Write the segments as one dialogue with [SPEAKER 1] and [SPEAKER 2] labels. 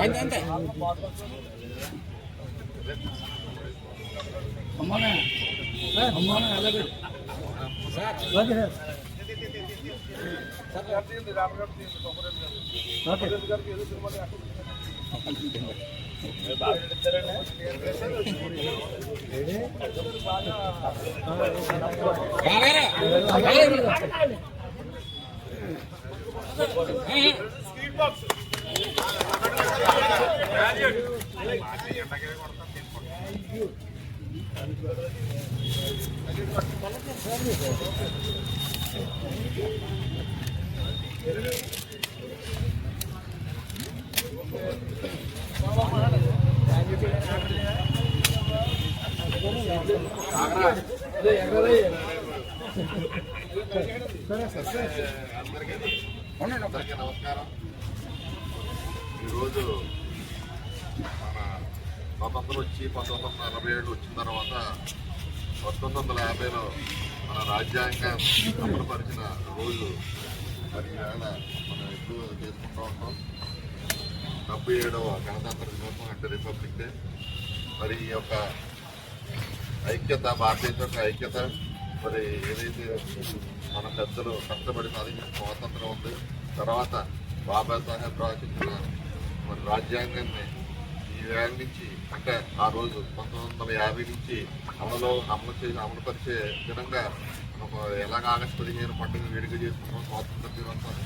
[SPEAKER 1] అంతే అంతే speed box అలాగే అలాగే ఎండకే కొడతాం బాగారా
[SPEAKER 2] అందరికీ నమస్కారం ఈరోజు మన స్వతంత్రం వచ్చి పంతొమ్మిది వందల నలభై ఏడు వచ్చిన తర్వాత పంతొమ్మిది వందల యాభైలో మన రాజ్యాంగం అమలుపరిచిన రోజు మరి ఈవేళ మనం ఎక్కువ చేసుకుంటూ ఉంటాం. డెబ్బై ఏడవ గణతంత్ర దినోత్సవం అంటే రిపబ్లిక్ డే. మరి ఈ యొక్క ఐక్యత భారతదేశం యొక్క ఐక్యత మరి ఏదైతే మన పెద్దలు కష్టపడి సాధించిన స్వాతంత్రం ఉంది తర్వాత బాబాసాహెబ్ రాసించిన మరి రాజ్యాంగాన్ని ఈ వేళ నుంచి అంటే ఆ రోజు పంతొమ్మిది వందల యాభై నుంచి అమలులో అమలు చేసి అమలు పరిచే విధంగా ఒక ఎలాగ ఆగస్టు పదిహేను పండుగ వేడుక చేసుకున్నాం స్వాతంత్ర దినోత్సవం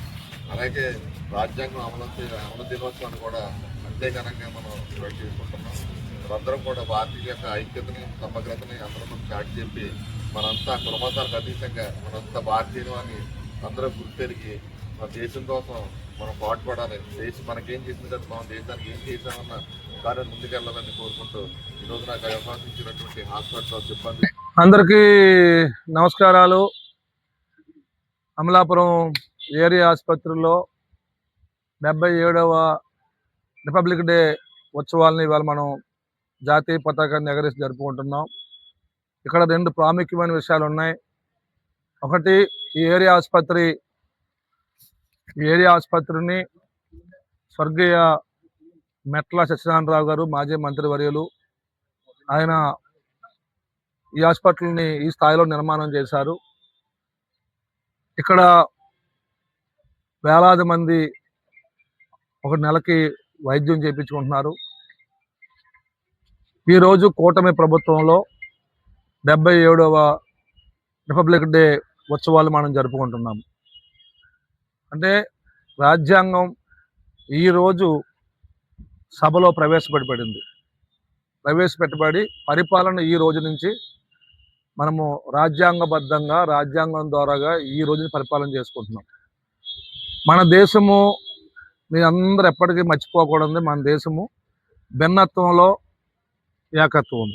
[SPEAKER 2] అలాగే రాజ్యాంగం అమలు చే- అమలు దినోత్సవాన్ని కూడా అంతే ఘనంగా మనం ఇవాళ చేసుకుంటున్నాం. అందరం కూడా భారతీయ యొక్క ఐక్యతని సమగ్రతని అందరం చాటి చెప్పి మనంతా కులమతాలకు అతీతంగా మనంతా భారతీయులు అని అందరం గుర్తెరిగి మన దేశం కోసం మనం పాటుపడాలి దేశం మనకేం చేసింది కదా మనం దేశానికి ఏం చేశామన్న కార్యం ముందుకెళ్ళాలని కోరుకుంటూ ఈరోజు నాకు అవకాశం ఇచ్చినటువంటి హాస్పిటల్ చెప్పండి
[SPEAKER 3] అందరికీ నమస్కారాలు. అమలాపురం ఏరియా ఆసుపత్రిలో డెబ్బై ఏడవ రిపబ్లిక్ డే ఉత్సవాలని ఇవాళ మనం జాతీయ పతాకాన్ని ఎగరేసి జరుపుకుంటున్నాం. ఇక్కడ రెండు ప్రాముఖ్యమైన విషయాలు ఉన్నాయి. ఒకటి ఈ ఏరియా ఆసుపత్రి ఈ ఏరియా ఆసుపత్రిని స్వర్గీయ మెట్ల సత్యనారాయణరావు గారు మాజీ మంత్రివర్యులు ఆయన ఈ హాస్పిటల్ని ఈ స్థాయిలో నిర్మాణం చేశారు. ఇక్కడ వేలాది మంది ఒక నెలకి వైద్యం చేయించుకుంటున్నారు. ఈరోజు కూటమి ప్రభుత్వంలో డెబ్బై ఏడవ రిపబ్లిక్ డే ఉత్సవాలు మనం జరుపుకుంటున్నాం. అంటే రాజ్యాంగం ఈరోజు సభలో ప్రవేశపెట్టబడింది. ప్రవేశపెట్టబడి పరిపాలన ఈ రోజు నుంచి మనము రాజ్యాంగబద్ధంగా రాజ్యాంగం ద్వారాగా ఈ రోజుని పరిపాలన చేసుకుంటున్నాం. మన దేశము మీ అందరు ఎప్పటికీ మర్చిపోకూడదు. మన దేశము భిన్నత్వంలో ఏకత్వం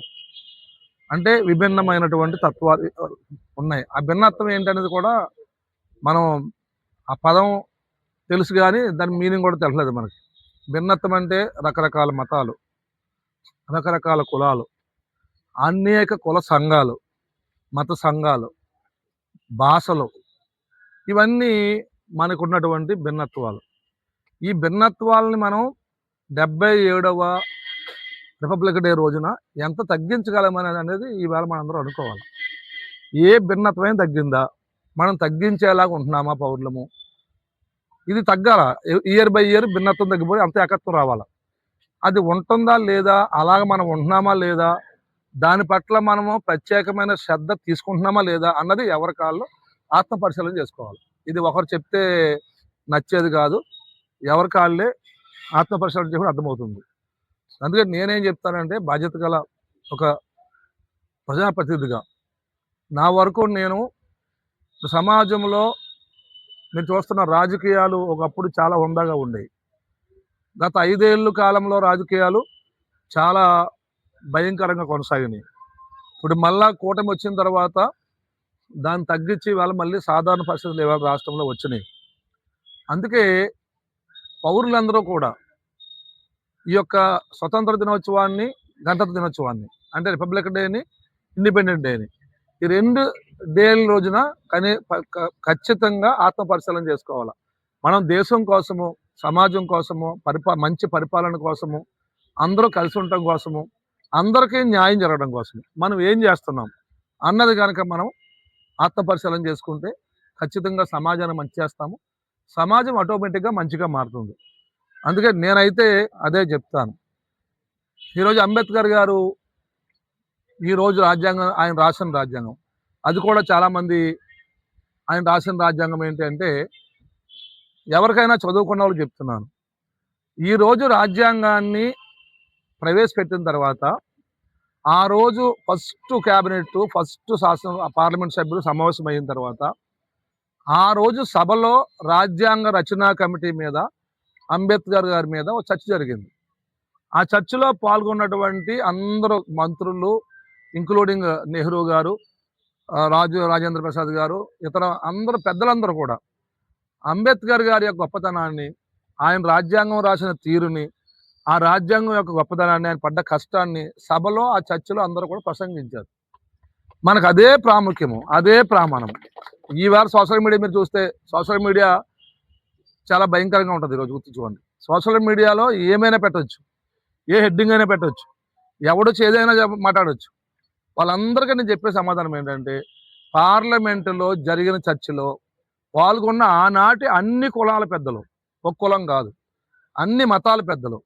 [SPEAKER 3] అంటే విభిన్నమైనటువంటి తత్వాలు ఉన్నాయి. ఆ భిన్నత్వం ఏంటనేది కూడా మనం ఆ పదం తెలుసు కానీ దాని మీనింగ్ కూడా తెలియలేదు మనకి. భిన్నత్వం అంటే రకరకాల మతాలు రకరకాల కులాలు అనేక కుల సంఘాలు మత సంఘాలు భాషలు. ఇవన్నీ మనకున్నటువంటి భిన్నత్వాలు. ఈ భిన్నత్వాలని మనం డెబ్బై ఏడవ రిపబ్లిక్ డే రోజున ఎంత తగ్గించగలమని అనేది ఈవేళ మనందరూ అనుకోవాలి. ఏ భిన్నత్వమైన తగ్గిందా? మనం తగ్గించేలాగా ఉంటున్నామా పౌరులము? ఇది తగ్గాల. ఇయర్ బై ఇయర్ భిన్నత్వం తగ్గిపోయి అంత ఏకత్వం రావాలి. అది ఉంటుందా లేదా? అలాగ మనం ఉంటున్నామా లేదా? దాని పట్ల మనము ప్రత్యేకమైన శ్రద్ధ తీసుకుంటున్నామా లేదా అన్నది ఎవరి కాళ్ళు ఆత్మ పరిశీలన చేసుకోవాలి. ఇది ఒకరు చెప్తే నచ్చేది కాదు. ఎవరి కాళ్ళే ఆత్మ పరిశీలన చేసుకుని అర్థమవుతుంది. అందుకని నేనేం చెప్తానంటే బాధ్యత గల ఒక ప్రజాప్రతినిధిగా నా వరకు నేను సమాజంలో మీరు చూస్తున్న రాజకీయాలు ఒకప్పుడు చాలా హుందాగా ఉండేవి. గత ఐదేళ్ళు కాలంలో రాజకీయాలు చాలా భయంకరంగా కొనసాగినాయి. ఇప్పుడు మళ్ళా కూటమి వచ్చిన తర్వాత దాన్ని తగ్గించి వాళ్ళు మళ్ళీ సాధారణ పరిస్థితులు ఇవాళ రాష్ట్రంలో వచ్చినాయి. అందుకే పౌరులందరూ కూడా ఈ యొక్క స్వతంత్ర దినోత్సవాన్ని గణతంత్ర దినోత్సవాన్ని అంటే రిపబ్లిక్ డేని ఇండిపెండెంట్ డేని ఈ రెండు డేల రోజున కనీ క- ఖచ్చితంగా ఆత్మ పరిశీలన చేసుకోవాలి. మనం దేశం కోసము సమాజం కోసము పరిపా మంచి పరిపాలన కోసము అందరూ కలిసి ఉండటం కోసము అందరికీ న్యాయం జరగడం కోసము మనం ఏం చేస్తున్నాం? అన్నది కనుక మనం ఆత్మ పరిశీలన చేసుకుంటే ఖచ్చితంగా సమాజాన్ని మంచి చేస్తాము. సమాజం ఆటోమేటిక్గా మంచిగా మారుతుంది. అందుకే నేనైతే అదే చెప్తాను. ఈరోజు అంబేద్కర్ గారు ఈ రోజు రాజ్యాంగం ఆయన రాసిన రాజ్యాంగం. అది కూడా చాలామంది ఆయన రాసిన రాజ్యాంగం ఏంటంటే ఎవరికైనా చదువుకున్న వాళ్ళు చెప్తున్నాను. ఈరోజు రాజ్యాంగాన్ని ప్రవేశపెట్టిన తర్వాత ఆ రోజు ఫస్ట్ క్యాబినెట్ ఫస్ట్ శాసన పార్లమెంట్ సభ్యులు సమావేశం అయిన తర్వాత ఆ రోజు సభలో రాజ్యాంగ రచనా కమిటీ మీద అంబేద్కర్ గారి మీద ఒక చర్చ జరిగింది. ఆ చర్చలో పాల్గొన్నటువంటి అందరూ మంత్రులు ఇంక్లూడింగ్ నెహ్రూ గారు రాజు రాజేంద్ర ప్రసాద్ గారు ఇతర అందరూ పెద్దలందరూ కూడా. అంబేద్కర్ గారి యొక్క గొప్పతనాన్ని ఆయన రాజ్యాంగం రాసిన తీరుని ఆ రాజ్యాంగం యొక్క గొప్పతనాన్ని ఆయన పడ్డ కష్టాన్ని సభలో ఆ చర్చలో అందరూ కూడా ప్రసంగించారు. మనకు అదే ప్రాముఖ్యము అదే ప్రామాణం. ఈవేళ సోషల్ మీడియా మీరు చూస్తే సోషల్ మీడియా చాలా భయంకరంగా ఉంటుంది ఈరోజు గుర్తుంచుకోండి సోషల్ మీడియాలో ఏమైనా పెట్టవచ్చు ఏ హెడ్డింగ్ అయినా పెట్టొచ్చు ఎవడొచ్చి ఏదైనా మాట్లాడవచ్చు మాట్లాడొచ్చు. వాళ్ళందరికీ నేను చెప్పే సమాధానం ఏంటంటే పార్లమెంటులో జరిగిన చర్చలో పాల్గొన్న ఆనాటి అన్ని కులాల పెద్దలు ఒక కులం కాదు అన్ని మతాల పెద్దలు.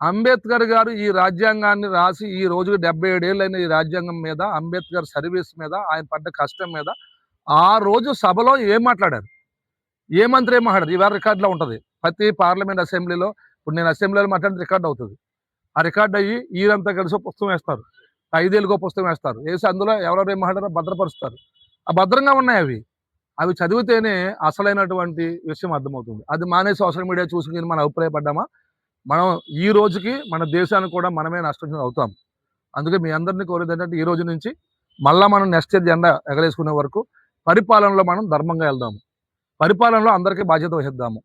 [SPEAKER 3] అంబేద్కర్ గారు ఈ రాజ్యాంగాన్ని రాసి ఈ రోజుకి డెబ్బై ఏడేళ్ళైన ఈ రాజ్యాంగం మీద అంబేద్కర్ సర్వీస్ మీద ఆయన పడ్డ కష్టం మీద ఆ రోజు సభలో ఏం మాట్లాడారు? ఏ మంత్రి ఏం మాట్లాడారు? ఇవాళ రికార్డులో ఉంటుంది. ప్రతి పార్లమెంట్ అసెంబ్లీలో ఇప్పుడు నేను అసెంబ్లీలో మాట్లాడితే రికార్డ్ అవుతుంది. ఆ రికార్డ్ అయ్యి ఈరంతా కలిసి పుస్తకం వేస్తారు. ఐదేళ్ళకో పుస్తకం వేస్తారు. వేసి అందులో ఎవరెవరు ఏం మాట్లాడారో భద్రపరుస్తారు. ఆ భద్రంగా ఉన్నాయి అవి. అవి చదివితేనే అసలైనటువంటి విషయం అర్థమవుతుంది. అది మానే సోషల్ మీడియా చూసుకుని మనం అభిప్రాయపడ్డామా? మనం ఈ రోజుకి మన దేశానికి కూడా మనమే నష్టం అవుతాం. అందుకే మీ అందరినీ కోరేది ఏంటంటే ఈ రోజు నుంచి మళ్ళా మనం నెక్స్ట్ ఇయర్ జెండా ఎగరేసుకునే వరకు పరిపాలనలో మనం ధర్మంగా వెళ్దాము. పరిపాలనలో అందరికీ బాధ్యత వహిద్దాము.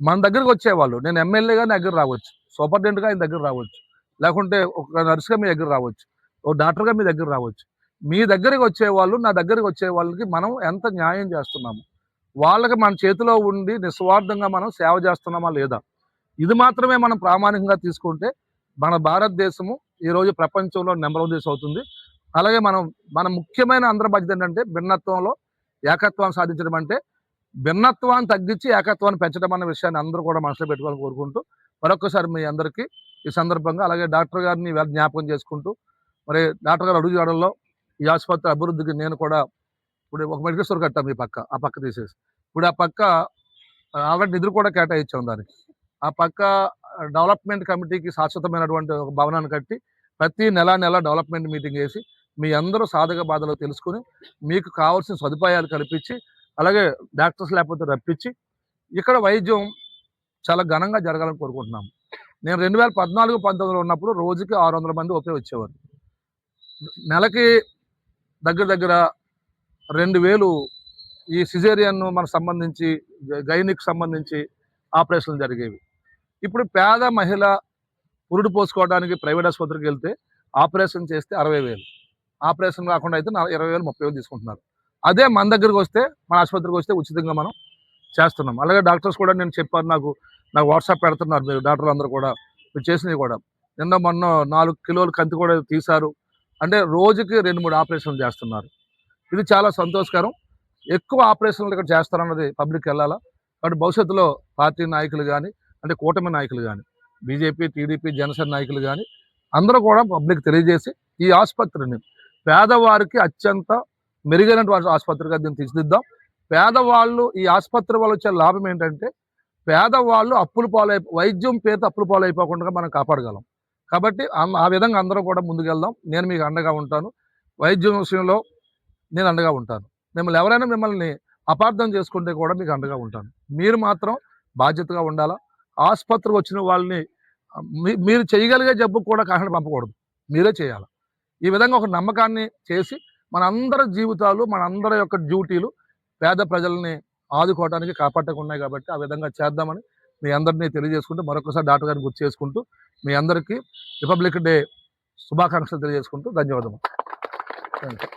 [SPEAKER 3] మన దగ్గరకు వచ్చేవాళ్ళు నేను ఎమ్మెల్యేగా నా దగ్గర రావచ్చు. సూపరింటెండెంట్గా ఆయన దగ్గర రావచ్చు. లేకుంటే ఒక నర్సుగా మీ దగ్గర రావచ్చు. ఓ డాక్టర్గా మీ దగ్గర రావచ్చు. మీ దగ్గరికి వచ్చే వాళ్ళు నా దగ్గరికి వచ్చే వాళ్ళకి మనం ఎంత న్యాయం చేస్తున్నాము? వాళ్ళకి మన చేతిలో ఉండి నిస్వార్థంగా మనం సేవ చేస్తున్నామా లేదా? ఇది మాత్రమే మనం ప్రామాణికంగా తీసుకుంటే మన భారతదేశము ఈరోజు ప్రపంచంలో నెంబర్ వన్ దేశం అవుతుంది. అలాగే మనం మన ముఖ్యమైన అందరి బాధ్యత ఏంటంటే భిన్నత్వంలో ఏకత్వాన్ని సాధించడం అంటే భిన్నత్వాన్ని తగ్గించి ఏకత్వాన్ని పెంచడం అన్న విషయాన్ని అందరూ కూడా మనసులో పెట్టుకోవాలని కోరుకుంటూ మరొకసారి మీ అందరికీ ఈ సందర్భంగా అలాగే డాక్టర్ గారిని జ్ఞాపకం చేసుకుంటూ మరి డాక్టర్ గారు అడుగు చేయడంలో ఈ ఆసుపత్రి అభివృద్ధికి నేను కూడా ఇప్పుడు ఒక మెడికల్ స్టోర్ కట్టాం ఈ పక్క ఆ పక్క తీసేసి. ఇప్పుడు ఆ పక్క ఆల్రెడీ నిధులు కూడా కేటాయించాం దానికి. ఆ పక్క డెవలప్మెంట్ కమిటీకి శాశ్వతమైనటువంటి ఒక భవనాన్ని కట్టి ప్రతి నెల నెల డెవలప్మెంట్ మీటింగ్ వేసి మీ అందరూ సాధక బాధలు తెలుసుకుని మీకు కావాల్సిన సదుపాయాలు కల్పించి అలాగే డాక్టర్స్ లేకపోతే రప్పించి ఇక్కడ వైద్యం చాలా ఘనంగా జరగాలని కోరుకుంటున్నాము నేను రెండు వేల పద్నాలుగు పంతొమ్మిదిలో ఉన్నప్పుడు రోజుకి ఆరు వందల మంది ఒకే వచ్చేవారు. నెలకి దగ్గర దగ్గర రెండు వేలు ఈ సిజేరియన్ మనకు సంబంధించి గైనిక్ సంబంధించి ఆపరేషన్లు జరిగేవి. ఇప్పుడు పేద మహిళ పురుడు పోసుకోవడానికి ప్రైవేట్ ఆసుపత్రికి వెళ్తే ఆపరేషన్ చేస్తే అరవై వేలు. ఆపరేషన్ కాకుండా అయితే ఇరవై వేలు ముప్పై వేలు తీసుకుంటున్నారు. అదే మన దగ్గరికి వస్తే మన ఆసుపత్రికి వస్తే ఉచితంగా మనం చేస్తున్నాం. అలాగే డాక్టర్స్ కూడా నేను చెప్పాను నాకు నాకు వాట్సాప్ పెడుతున్నారు మీరు డాక్టర్లు అందరూ కూడా మీరు చేసినవి కూడా. నిన్న మొన్న నాలుగు కిలోలు కంతి కూడా తీశారు. అంటే రోజుకి రెండు మూడు ఆపరేషన్లు చేస్తున్నారు. ఇది చాలా సంతోషకరం. ఎక్కువ ఆపరేషన్లు ఇక్కడ చేస్తారన్నది పబ్లిక్ వెళ్ళాలా? కాబట్టి భవిష్యత్తులో పార్టీ నాయకులు కానీ అంటే కూటమి నాయకులు కానీ బీజేపీ టీడీపీ జనసేన నాయకులు కానీ అందరూ కూడా పబ్లిక్ తెలియజేసి ఈ ఆసుపత్రిని పేదవారికి అత్యంత మెరుగైనటువంటి ఆసుపత్రిగా దీన్ని తీర్చిదిద్దాం. పేదవాళ్ళు ఈ ఆసుపత్రి వల్ల వచ్చే లాభం ఏంటంటే పేదవాళ్ళు అప్పులు పాలై వైద్యం పేరుతో అప్పులు పాలైపోకుండా మనం కాపాడగలం. కాబట్టి ఆ- విధంగా అందరూ కూడా ముందుకెళ్దాం. నేను మీకు అండగా ఉంటాను. వైద్యం విషయంలో నేను అండగా ఉంటాను. మిమ్మల్ని ఎవరైనా మిమ్మల్ని అపార్థం చేసుకుంటే కూడా మీకు అండగా ఉంటాను. మీరు మాత్రం బాధ్యతగా ఉండాలా? ఆసుపత్రికి వచ్చిన వాళ్ళని మీ- మీరు చేయగలిగే జబ్బు కూడా కాకుండా పంపకూడదు. మీరే చేయాలి? ఈ విధంగా ఒక నమ్మకాన్ని చేసి మనందరి జీవితాలు మనందరి యొక్క డ్యూటీలు పేద ప్రజల్ని ఆదుకోవడానికి కాపాడటకు ఉన్నాయి కాబట్టి ఆ విధంగా చేద్దామని మీ అందరినీ తెలియజేసుకుంటూ మరొకసారి డాక్టర్ గారిని గుర్తు చేసుకుంటూ మీ అందరికీ రిపబ్లిక్ డే శుభాకాంక్షలు తెలియజేసుకుంటూ ధన్యవాదము థ్యాంక్ యూ